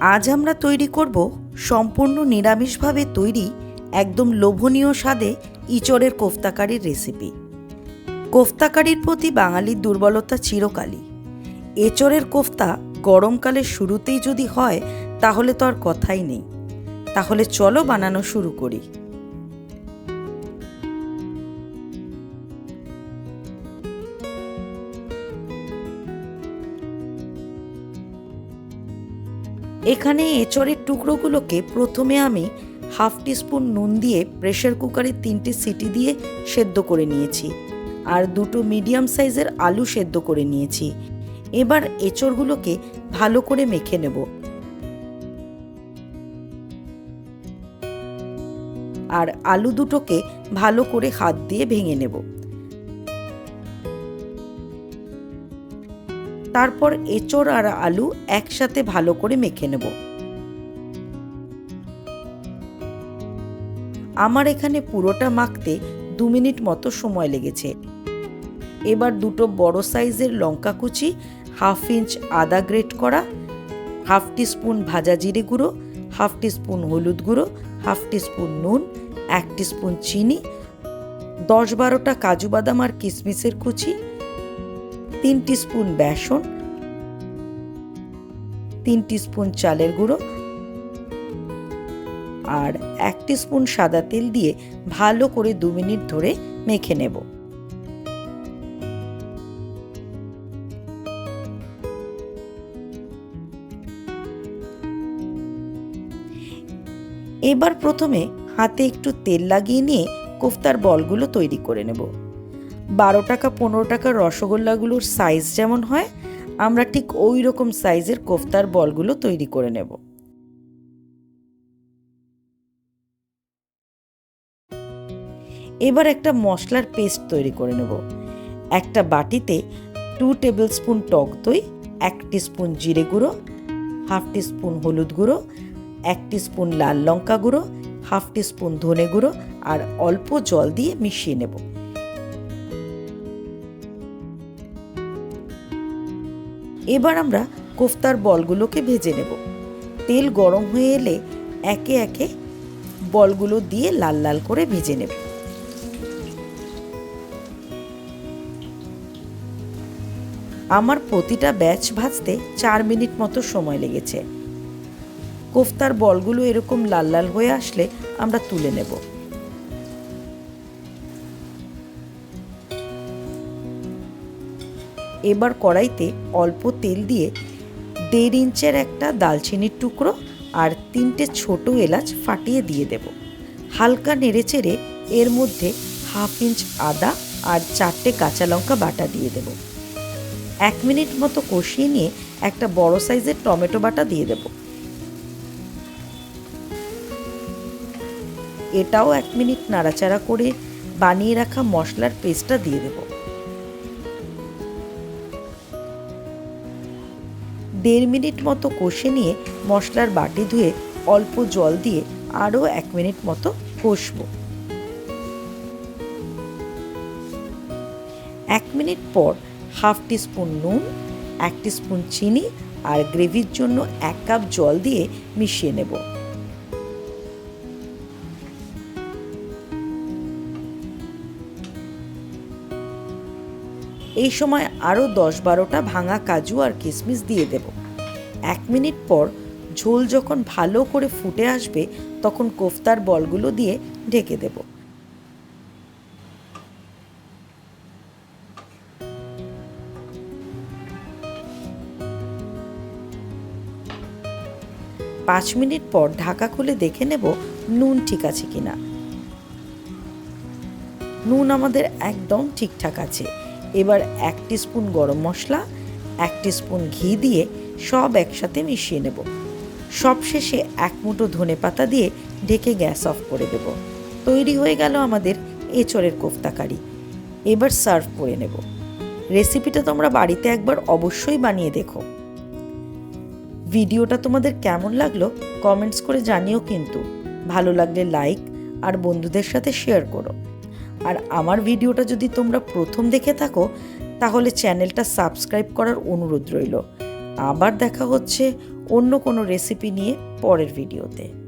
আজ আমরা তৈরি করব সম্পূর্ণ নিরামিষভাবে তৈরি একদম লোভনীয় স্বাদে ইচড়ের কোফতাকারির রেসিপি। কোফতাকারির প্রতি বাঙালির দুর্বলতা চিরকালই। এচড়ের কোফতা গরমকালের শুরুতেই যদি হয়, তাহলে তো আর কথাই নেই। তাহলে চলো বানানো শুরু করি। এখানে এঁচড়ের টুকরোগুলোকে প্রথমে আমি হাফ টিস্পুন নুন দিয়ে প্রেশার কুকারে তিনটে সিটি দিয়ে সেদ্ধ করে নিয়েছি আর দুটো মিডিয়াম সাইজের আলু সেদ্ধ করে নিয়েছি। এবার এঁচড়গুলোকে ভালো করে মেখে নেব। আর আলু দুটোকে ভালো করে হাত দিয়ে ভেঙে নেব। তারপর এঁচড় আর আলু একসাথে ভালো করে মেখে নেব। আমার এখানে পুরোটা মাখতে দু মিনিট মতো সময় লেগেছে। এবার দুটো বড় সাইজের লঙ্কা কুচি, হাফ ইঞ্চ আদা গ্রেট করা, হাফ টিস্পুন ভাজা জিরে গুঁড়ো, হাফ টিস্পুন হলুদ গুঁড়ো, হাফ টিস্পুন নুন, এক টিস্পুন চিনি, দশ বারোটা কাজু বাদাম আর কিশমিশের কুচি তিন স্পুন বেসন, তিন স্পুন চালের গুঁড়ো আর এক স্পুন সাদা তেল দিয়ে ভালো করে দু মিনিট ধরে মেখে নেব। এবার প্রথমে হাতে একটু তেল লাগিয়ে নিয়ে কোফতার বলগুলো তৈরি করে নেব। বারো টাকা, পনেরো টাকার রসগোল্লাগুলোর সাইজ যেমন হয়, আমরা ঠিক ওই রকম সাইজের কোফতার বলগুলো তৈরি করে নেব। এবার একটা মশলার পেস্ট তৈরি করে নেব। একটা বাটিতে টু টেবিল স্পুন টক দই, এক স্পুন জিরে গুঁড়ো হাফ স্পুন হলুদ গুঁড়ো, এক স্পুন লাল লঙ্কা গুঁড়ো হাফ স্পুন ধনে গুঁড়ো, আর অল্প জল দিয়ে মিশিয়ে নেব। এবার আমরা কোফতার বলগুলোকে ভেজে নেব। তেল গরম হয়ে এলে একে একে বলগুলো দিয়ে লাল লাল করে ভেজে নেব। আমার প্রতিটা ব্যাচ ভাজতে চার মিনিট মতো সময় লেগেছে। কোফতার বলগুলো এরকম লাল লাল হয়ে আসলে আমরা তুলে নেব। এবার কড়াইতে অল্প তেল দিয়ে দেড় ইঞ্চের একটা দালচিনির টুকরো আর তিনটে ছোট এলাচ ফাটিয়ে দিয়ে দেব। হালকা নেড়েচেড়ে এর মধ্যে হাফ ইঞ্চ আদা আর চারটে কাঁচা লঙ্কা বাটা দিয়ে দেব। এক মিনিট মতো কষিয়ে নিয়ে একটা বড় সাইজের টমেটো বাটা দিয়ে দেব। এটাও এক মিনিট নাড়াচাড়া করে বানিয়ে রাখা মশলার পেস্টটা দিয়ে দেবো। দেড় মিনিট মতো কষে নিয়ে মশলার বাটি ধুয়ে অল্প জল দিয়ে আরও এক মিনিট মতো কষবো। এক মিনিট পর হাফ টিস্পুন নুন, এক স্পুন চিনি আর গ্রেভির জন্য এক কাপ জল দিয়ে মিশিয়ে নেব। এই সময় আরও দশ বারোটা ভাঙা কাজু আর কিশমিশ দিয়ে দেব। এক মিনিট পর ঝোল যখন ভালো করে ফুটে আসবে, তখন কোফতার বলগুলো দিয়ে ঢেকে দেব। পাঁচ মিনিট পর ঢাকা খুলে দেখে নেব নুন ঠিক আছে কিনা। নুন আমাদের একদম ঠিকঠাক আছে। এবার এক স্পুন গরম মশলা, এক স্পুন ঘি দিয়ে সব একসাথে মিশিয়ে নেব। সবশেষে এক মুঠো ধনে পাতা দিয়ে ঢেকে গ্যাস অফ করে দেব। তৈরি হয়ে গেল আমাদের এঁচড়ের কোফতাকারি এবার সার্ভ করে নেব। রেসিপিটা তোমরা বাড়িতে একবার অবশ্যই বানিয়ে দেখো। ভিডিওটা তোমাদের কেমন লাগল কমেন্টস করে জানিও কিন্তু। ভালো লাগলে লাইক আর বন্ধুদের সাথে শেয়ার করো। আর আমার ভিডিওটা যদি তোমরা প্রথম দেখে থাকো, তাহলে চ্যানেলটা সাবস্ক্রাইব করার অনুরোধ রইল। আবার দেখা হচ্ছে অন্য কোনো রেসিপি নিয়ে পরের ভিডিওতে